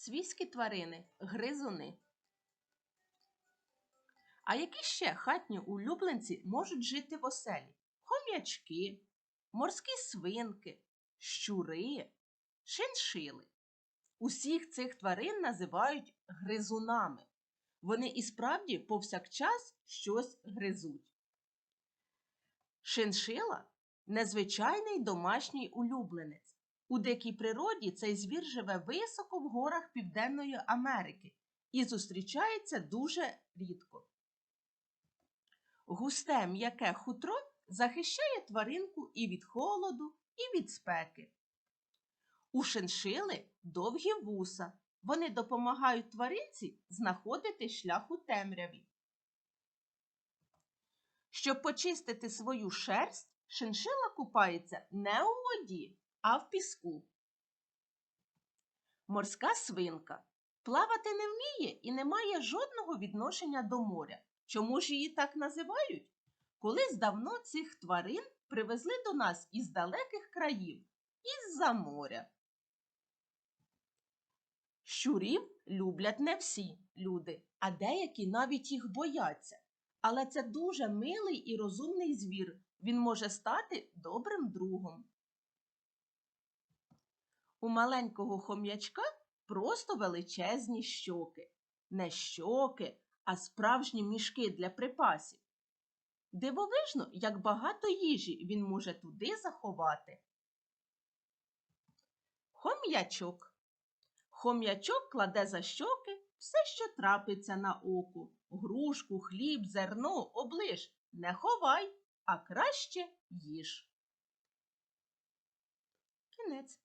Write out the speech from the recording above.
Свійські тварини гризуни. А які ще хатні улюбленці можуть жити в оселі? Хом'ячки, морські свинки, щури, шиншили. Усіх цих тварин називають гризунами. Вони і справді повсякчас щось гризуть. Шиншила незвичайний домашній улюбленець. У дикій природі цей звір живе високо в горах Південної Америки і зустрічається дуже рідко. Густе м'яке хутро захищає тваринку і від холоду, і від спеки. У шиншили довгі вуса. Вони допомагають тваринці знаходити шлях у темряві. Щоб почистити свою шерсть, шиншила купається не у воді, а в піску. Морська свинка плавати не вміє і не має жодного відношення до моря. Чому ж її так називають? Колись давно цих тварин привезли до нас із далеких країв, із-за моря. Щурів люблять не всі люди, а деякі навіть їх бояться. Але це дуже милий і розумний звір. Він може стати добрим другом. У маленького хом'ячка просто величезні щоки. Не щоки, а справжні мішки для припасів. Дивовижно, як багато їжі він може туди заховати. Хом'ячок. Хом'ячок кладе за щоки все, що трапиться на оку. Грушку, хліб, зерно, оближ. Не ховай, а краще їж. Кінець.